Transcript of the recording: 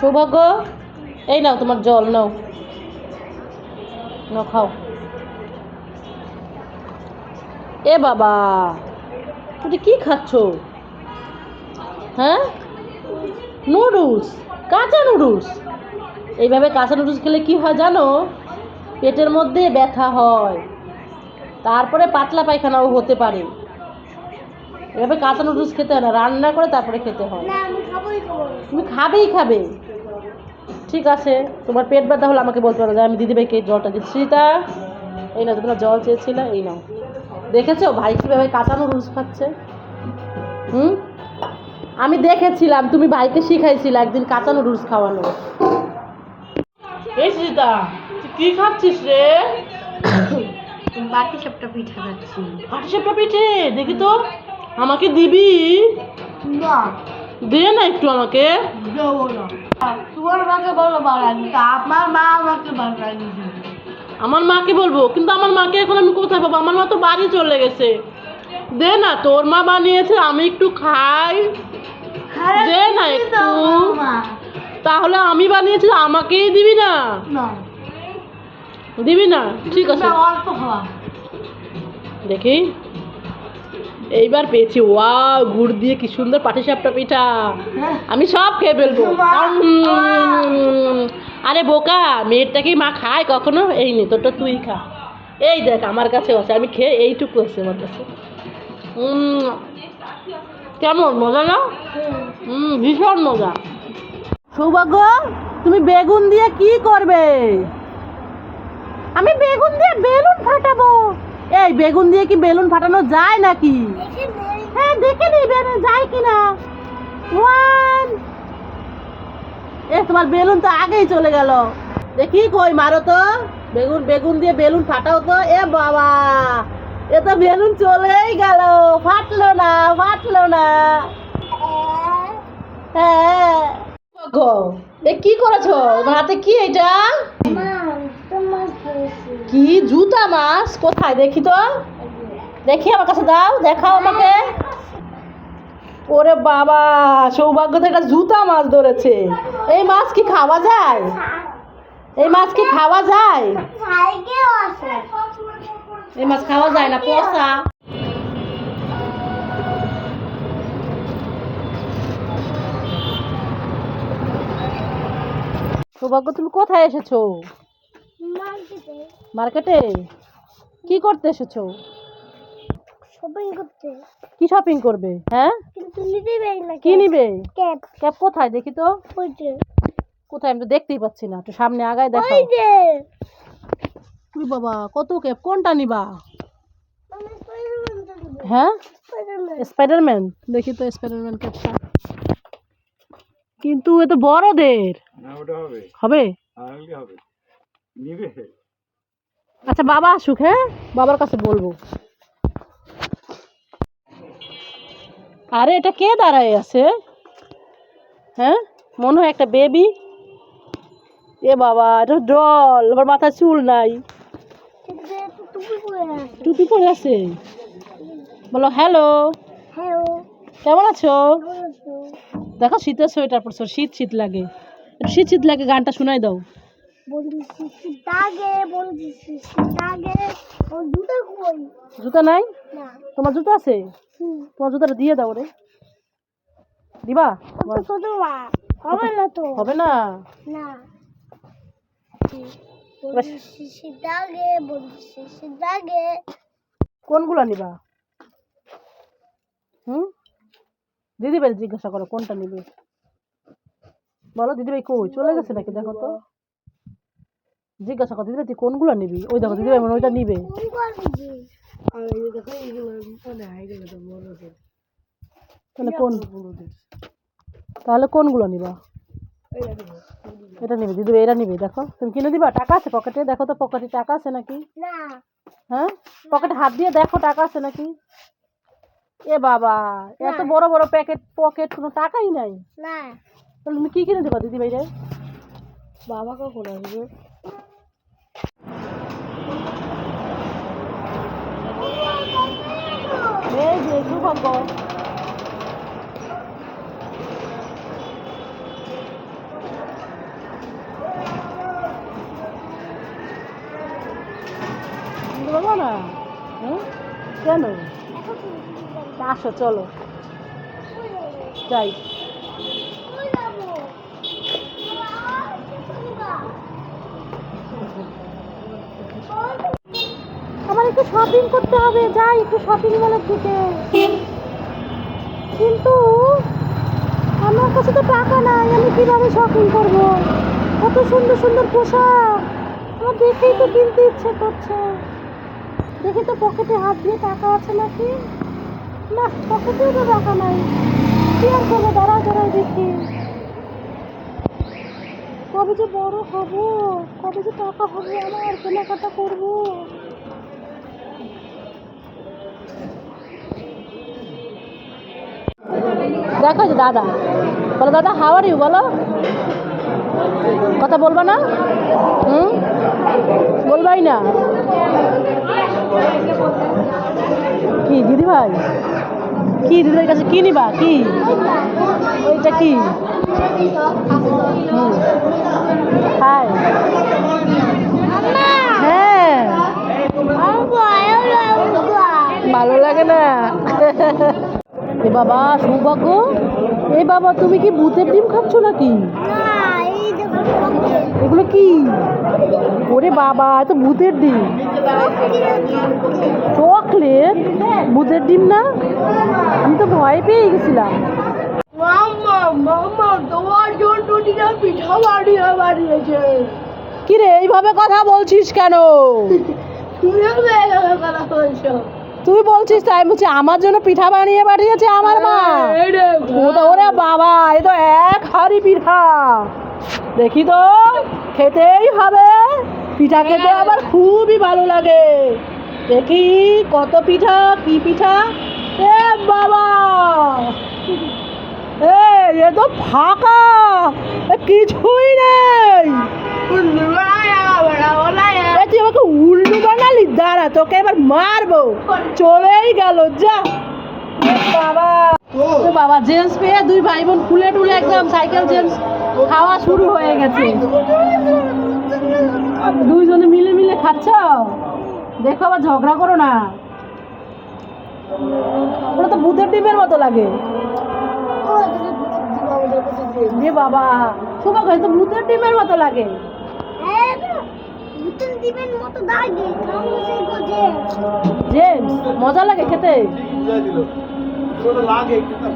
সৌভাগ্য? এই নাও তোমার জল নাও। নাও খাও। এ বাবা তুমি কি খাচ্ছ? হ্যাঁ? নুডলস কাঁচা নুডলস। এইভাবে কাঁচা নুডলস খেলে কি হয় জানো? পেটের মধ্যে ব্যথা হয়। তারপরে পাতলা পায়খানাও হতে পারে। এভাবে কাঁচা নুডলস খেতে হয় না। রান্না করে তারপরে খেতে হয়। তুমি খাবেই খাবে। ঠিক আছে তোমার পেট ব্যথা হলে আমাকে বলতে পারো যে আমি দিদিভাইকে জলটা দিচ্ছি। সীতা এই না তোমরা জল চেয়েছিলে এই নাও। দেখেছ? ভাই কীভাবে কাঁচা নুডলস খাচ্ছে? হুম? আমি দেখেছিলাম তুমি ভাইকে শিখাইছিলে একদিন কাঁচা নুডলস খাওয়ানো। এই সীতা কি খাচ্ছিস রে? বাকি সবটা পিঠা খাচ্ছি। পাটিসাপটা পিঠে? দেখি তো আমাকে দিবি? না। দে না একটু আমাকে। দেবো না তোমার মাকে বলো বাড়ানি আমার মা আমাকে বাড়ানি আমার মাকে বলব কিন্তু আমার মাকে এখন আমি কোথায় পাবো? আমার মা তো বাড়ি চলে গেছে। দে না তোর মা বানিয়েছে আমি একটু খাই। দে না একটু। তাহলে আমি বানিয়েছি আমাকেই দিবি না? দিবি না? ঠিক আছে। দেখি। এইবার পেয়েছি। ওয়া গুড় দিয়ে কি সুন্দর পাটিসাপটা পিঠা। আমি সব খেয়ে ফেলব। আরে বোকা, মেয়েরটা কি মা খায় কখনো? এই নে, তোরটা তুই খা। এই দেখ, আমার কাছে আছে। আমি খেয়ে এইটুকু আছে আমার কাছে। কেমন, মজা না? হুম ভীষণ মজা। সৌভাগ্য, তুমি বেগুন দিয়ে কি করবে? আমি বেগুন দিয়ে বেলুন ফাটাবো। এই বেগুন দিয়ে কি বেলুন ফাটানো যায় নাকি? হ্যাঁ দেখে নিই বেলুন যায় কিনা? ওয়ান। এ তোমার বেলুন তো আগেই চলে গেল। দেখি কই মারো তো। বেগুন বেগুন দিয়ে বেলুন ফাটাও তো। এ বাবা এ তো বেলুন চলেই গেল। ফাটলো না ফাটলো না। হ্যাঁ। এ কি করেছ? হাতে কি এটা? কি জুতা, মাছ? কোথায়? দেখি তো। দেখি আমার কাছে দাও, দেখাও আমাকে। ওরে বাবা, সৌভাগ্য তো এটা জুতা মাছ ধরেছে। এই মাছ কি খাওয়া যায়? এই মাছ কি খাওয়া যায়? এই মাছ খাওয়া যায় না পচা সৌভাগ্য, তুমি কোথায় এসেছ? মার্কেটে? কি করতে এসেছ? শপিং করতে। কি শপিং করবে? হ্যাঁ? কিন্তু নিতে পারি না কি নিবে? ক্যাপ ক্যাপ কোথায়? দেখি তো। ওই যে। কোথায়? আমি তো দেখতেই পাচ্ছি না। একটু সামনে আগায় দেখো ওই যে। তুই বাবা কত ক্যাপ কোনটা নিবা? নেব। হ্যাঁ? স্পাইডারম্যান স্পাইডারম্যান দেখি তো স্পাইডারম্যান ক্যাপটা কিন্তু এ তো বড়দের। না ওটা হবে। হবে। নিবে? আচ্ছা বাবা আসুক হ্যাঁ? বাবার কাছে বলব। আরে এটা কে দাঁড়ায় আছে? হ্যাঁ? মনে হয় একটা বেবি। এ বাবা এটা ডল আবার মাথায় চুল নাই। টুপি পরে আছে? বলো হ্যালো। হ্যালো। কেমন আছো? দেখো শীতের সোয়েটার পরছো শীত শীত লাগে। শীত শীত লাগে গানটা শোনাই দাও। জুতো নাই? তোমার জুতো আছে? তোমার জুতাটা দিয়ে দাও রে। দিবা? হবে না তো? হবে না? কোনগুলো নিবা? হুম? দিদি ভাই জিজ্ঞাসা করো কোনটা নিবে? বলো দিদি ভাই কই? চলে গেছে নাকি? দেখো তো। জিজ্ঞাসা করো দিদি তুই কোনগুলো নিবি? ওই দেখো দিদি ভাই মনে ওইটা নিবে। তাহলে কোন? তাহলে কোনগুলো নিবা? এটা নিবে দিদি ভাই এটা নিবে দেখো। তুমি কিনে দিবা? টাকা আছে পকেটে? দেখো তো পকেটে টাকা আছে নাকি? না। হ্যাঁ? পকেটে হাত দিয়ে দেখো টাকা আছে নাকি? এ বাবা এত বড় বড় প্যাকেট পকেট কোনো টাকাই নাই। না। তাহলে তুমি কি কিনে দেবা দিদি ভাইরে? বাবা কখন আসবে? বন্ধু হব বলব না কেন আসো চলো যাই Oh, একটু শপিং করতে হবে, যাই একটু শপিং মলের দিকে। কিন্তু আমার কাছে তো টাকা নাই, আমি কীভাবে শপিং করব? কত সুন্দর সুন্দর পোশাক। আমার দেখেই তো কিনতে ইচ্ছে করছে। দেখি তো পকেটে হাত দিয়ে টাকা আছে নাকি? না পকেটেও তো টাকা নাই। কি আর করব? দাঁড়ায় দাঁড়ায় দেখি। কবে যে বড় হব, কবে যে টাকা হবে, আমার কেনাকাটা করব। দেখো দাদা বলো দাদা হাওয়ার ইউ বলো। কথা বলবা না? হুম? বলবাই না। কি দিদি ভাই কি দিদির কাছে কি নিবা? কি? ওইটা কি? হাই হ্যাঁ। ভালো লাগে না। এ বাবা সৌভাগ্য। এ বাবা তুমি কি ভূতের ডিম খাচ্ছ নাকি? এগুলো কি? ওরে বাবা এ তো ভূতের ডিম। চকলেট? ভূতের ডিম না? আমি তো ভয় পেয়ে গেছিলাম। মামা মামা তোমার জন্য পিঠা বানিয়ে বানিয়েছে। কি রে এইভাবে কথা বলছিস কেন? তুমি কথা বলছো। তুই বলছিস তাই বলছি আমার জন্য পিঠা বানিয়ে পাঠিয়েছে আমার মা। ওরে বাবা। এ তো এক হাড়ি পিঠা। দেখি তো খেতেই হবে। পিঠা খেতে আমার খুবই ভালো লাগে। দেখি কত পিঠা কি পিঠা? এ বাবা! এ এ তো ফাঁকা কিছুই নেই। আমাকে উল্লু বানালি দাঁড়া তোকে এবার মারবো। চলেই গেল যা। বাবা। বাবা জেন্টস পেয়ে দুই ভাই বোন ফুলে টুলে একদম সাইকেল জেন্টস খাওয়া শুরু হয়ে গেছে। দুইজনে মিলে মিলে খাচ্ছ? দেখো আবার ঝগড়া করো না। ওটা তো ভূতের ডিমের মতো লাগে। বাবা শোভা তো ভূতের ডিমের মতো লাগে। দিবেন মতো দাগে গোজে। জেমস মজা লাগে খেতে? বুঝাই দিল। লাগে কিন্তু